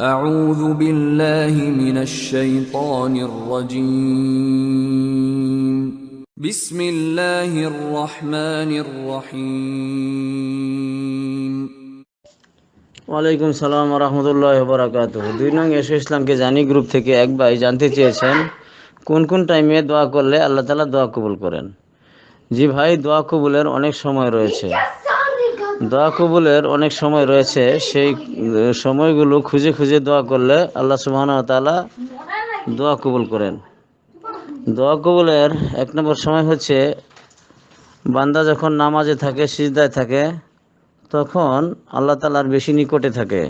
أعوذ بالله من الشيطان الرجيم بسم الله الرحمن الرحيم ওয়ালাইকুম সালাম রহমতুল্লাহ বরাকাত দুই নং এসো ইসলামকে জানি গ্রুপ থেকে এক ভাই জানতে চেয়েছেন কোন কোন টাইমে দোয়া করলে আল্লাহ তালা দোয়া কবুল করেন জি ভাই দোয়া কবুলের অনেক সময় রয়েছে দোয়া কবুলের অনেক সময় রয়েছে, সেই সময়গুলো খুঁজে খুঁজে দোয়া করলে আল্লাহ সুবহান তালা দোয়া কবুল করেন। দোয়া কবুলের এক নম্বর সময় হচ্ছে, বান্দা যখন নামাজে থাকে, সিজদায় থাকে, তখন আল্লাহ তালার বেশি নিকটে থাকে।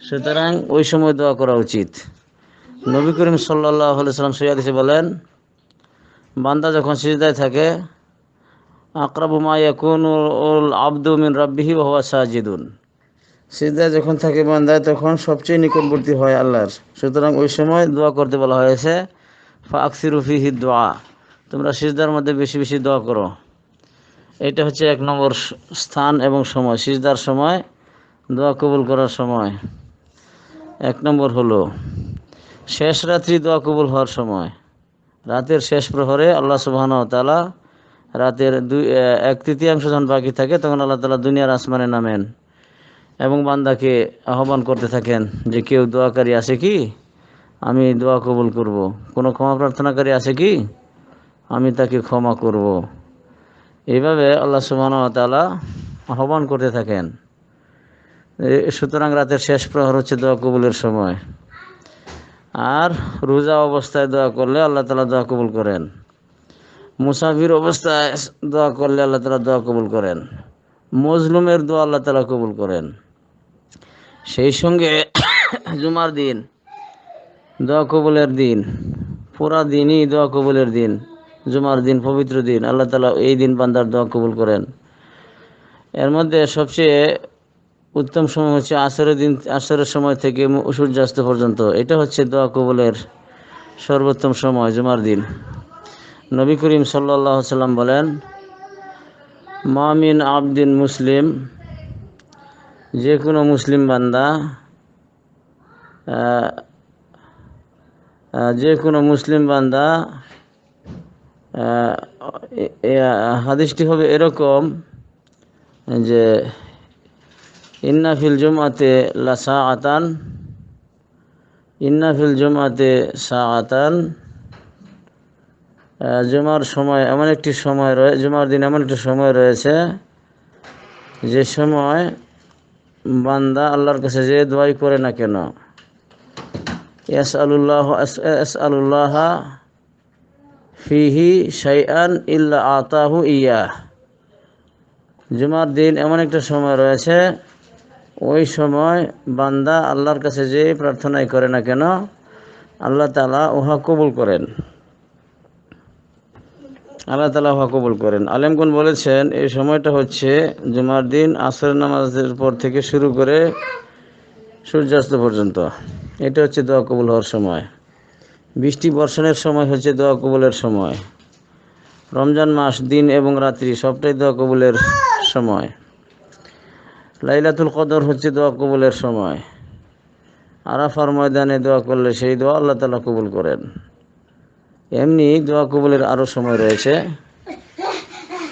সুতরাং ওই সময় দোয়া করা উচিত। নবী করিম সাল্লাহ সাল্লাম সৈয়াদিসে বলেন, বান্দা যখন সিজদায় থাকে আকরাবু মা উল আব্দু মিন রাব্বিহি ওয়া হুয়া সাজিদুন। সিজদায় যখন থাকে বান্দা তখন সবচেয়ে নিকটবর্তী হয় আল্লাহর। সুতরাং ওই সময় দোয়া করতে বলা হয়েছে ফা আকসিরু ফিহি দোয়া। তোমরা সিজদার মধ্যে বেশি বেশি দোয়া করো। এটা হচ্ছে এক নম্বর স্থান এবং সময়। সিজদার সময়, দোয়া কবুল করার সময়। এক নম্বর হলো, শেষ রাত্রি দোয়া কবুল হওয়ার সময়। রাতের শেষ প্রহরে আল্লাহ সুবহান তালা রাতের দুই এক তৃতীয়াংশ যখন বাকি থাকে, তখন আল্লাহ তালা দুনিয়ার আসমানে নামেন। এবং বান্দাকে আহ্বান করতে থাকেন যে, কেউ দোয়াকারী আছে কি? আমি দোয়া কবুল করব। কোনো ক্ষমা প্রার্থনাকারী আছে কি? আমি তাকে ক্ষমা করব। এইভাবে আল্লাহ সুবহান তাআলা আহ্বান করতে থাকেন। সুতরাং রাতের শেষ প্রহর হচ্ছে দোয়া কবুলের সময়। আর রোজা অবস্থায় দোয়া করলে আল্লাহ তালা দোয়া কবুল করেন। মুসাফির অবস্থায় দোয়া করলে আল্লাহ তালা দোয়া কবুল করেন। মজলুমের দোয়া আল্লাহ তালা কবুল করেন। সেই সঙ্গে জুমার দিন, দোয়া কবুলের দিন, পুরা দিনই দোয়া কবুলের দিন, জুমার দিন পবিত্র দিন, আল্লাহ তালা এই দিন বান্দার দোয়া কবুল করেন। এর মধ্যে সবচেয়ে উত্তম সময় হচ্ছে আসরের দিন, আসরের সময় থেকে সূর্যাস্ত পর্যন্ত। এটা হচ্ছে দোয়া কবুলের সর্বোত্তম সময় জুমার দিন। নবী করিম সাল্লাহ সাল্লাম বলেন মামিন আবদিন মুসলিম যে কোনো মুসলিম বান্দা যে কোনো মুসলিম বান্দা হাদিসটি হবে এরকম যে ইন্না ফিল জুমাতে লা আতান ইন্না ফিল জুমাতে সাআতান আহ, জুমার সময় এমন একটি সময় রয়ে জুমার দিন এমন একটি সময় রয়েছে যে সময় বান্দা আল্লাহর কাছে যে দোয়াই করে না কেন? এস আলুল্লাহ এস আলুল্লাহ ফিহি শাইআন ইল্লা আতাহু ইয়া। জুমার দিন এমন একটা সময় রয়েছে, ওই সময় বান্দা আল্লাহর কাছে যে প্রার্থনাই করে না কেন? আল্লাহ তালা উহা কবুল করেন। আল্লাহ তালা উহা কবুল করেন। আলেমগুন বলেছেন, এই সময়টা হচ্ছে জুমার দিন আসর নামাজের পর থেকে শুরু করে সূর্যাস্ত পর্যন্ত। এটা হচ্ছে দোয়া কবুল হওয়ার সময়। বৃষ্টি বর্ষণের সময় হচ্ছে দোয়া কবুলের সময়। রমজান মাস, দিন এবং রাত্রি সবটাই দোয়া কবুলের সময়। লাইলাতুল কদর হচ্ছে দোয়া কবুলের সময়। আরাফার ময়দানে দোয়া করলে সেই দোয়া আল্লাহ তালা কবুল করেন। এমনি দোয়া কবুলের আরও সময় রয়েছে।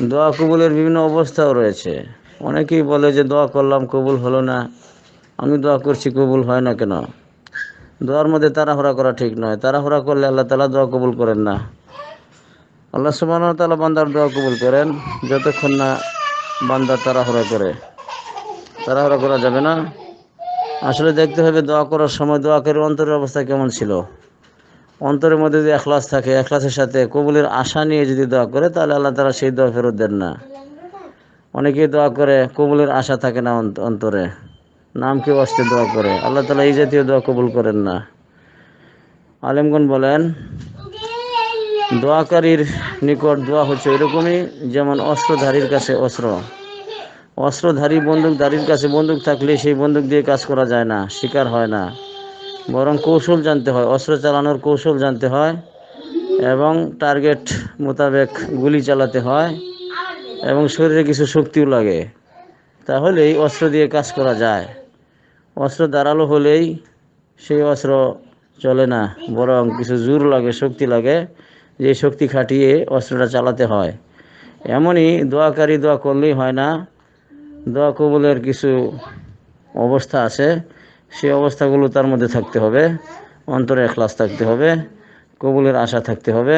দোয়া কবুলের বিভিন্ন অবস্থাও রয়েছে। অনেকেই বলে যে, দোয়া করলাম, কবুল হলো না। আমি দোয়া করছি, কবুল হয় না কেন? দোয়ার মধ্যে তাড়াহুড়া করা ঠিক নয়। তাড়াহুড়া করলে আল্লাহ তালা দোয়া কবুল করেন না। আল্লাহ সুবহান তালা বান্দার দোয়া কবুল করেন, যতক্ষণ না বান্দার তাড়াহুড়া করে। তাড়াহুড়া করা যাবে না। আসলে দেখতে হবে দোয়া করার সময় দোয়াকের অন্তরের অবস্থা কেমন ছিল। অন্তরের মধ্যে যদি এখলাস থাকে, এখলাসের সাথে কবুলের আশা নিয়ে যদি দোয়া করে, তাহলে আল্লাহ তালা সেই দোয়া ফেরত দেন না। অনেকেই দোয়া করে, কবুলের আশা থাকে না অন্ত- অন্তরে। নামকে আসতে দোয়া করে। আল্লাহ তালা এই জাতীয় দোয়া কবুল করেন না। আলেমগন বলেন, দোয়াকারীর নিকট দোয়া হচ্ছে এরকমই, যেমন অস্ত্রধারীর কাছে অস্ত্র। অস্ত্রধারী বন্দুকধারীর কাছে বন্দুক থাকলে সেই বন্দুক দিয়ে কাজ করা যায় না, শিকার হয় না। বরং কৌশল জানতে হয়, অস্ত্র চালানোর কৌশল জানতে হয় এবং টার্গেট মোতাবেক গুলি চালাতে হয় এবং শরীরে কিছু শক্তিও লাগে। তাহলেই অস্ত্র দিয়ে কাজ করা যায়। অস্ত্র দাঁড়াল হলেই সেই অস্ত্র চলে না, বরং কিছু জোর লাগে, শক্তি লাগে, যে শক্তি খাটিয়ে অস্ত্রটা চালাতে হয়। এমনই দোয়াকারী দোয়া করলেই হয় না, দোয়া কবুলের কিছু অবস্থা আছে। সেই অবস্থাগুলো তার মধ্যে থাকতে হবে। অন্তরে এখলাস থাকতে হবে, কবুলের আশা থাকতে হবে,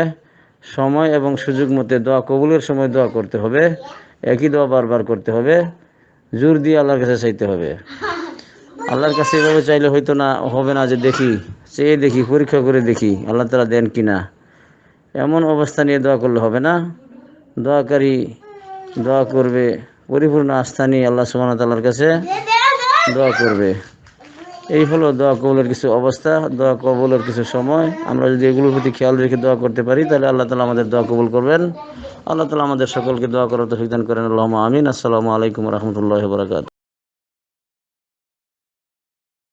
সময় এবং সুযোগ মতে দোয়া, কবুলের সময় দোয়া করতে হবে, একই দোয়া বারবার করতে হবে, জোর দিয়ে আল্লাহর কাছে চাইতে হবে। আল্লাহর কাছে এভাবে চাইলে হয়তো না, হবে না যে দেখি, চেয়ে দেখি, পরীক্ষা করে দেখি আল্লাহ তালা দেন কি না এমন অবস্থা নিয়ে দোয়া করলে হবে না। দোয়াকারী দোয়া করবে, পরিপূর্ণ আস্থা নিয়ে আল্লাহ সুবাহ তাল্লার কাছে দোয়া করবে। এই হলো দোয়া কবুলের কিছু অবস্থা, দোয়া কবুলের কিছু সময়। আমরা যদি এগুলোর প্রতি খেয়াল রেখে দোয়া করতে পারি, তাহলে আল্লাহ তালা আমাদের দোয়া কবুল করবেন। আল্লাহ তালা আমাদের সকলকে দোয়া করার তো দান করেন। আল্লাহ আমিন। আসসালামু আলাইকুম রহমতুল্লাহ বরাকাত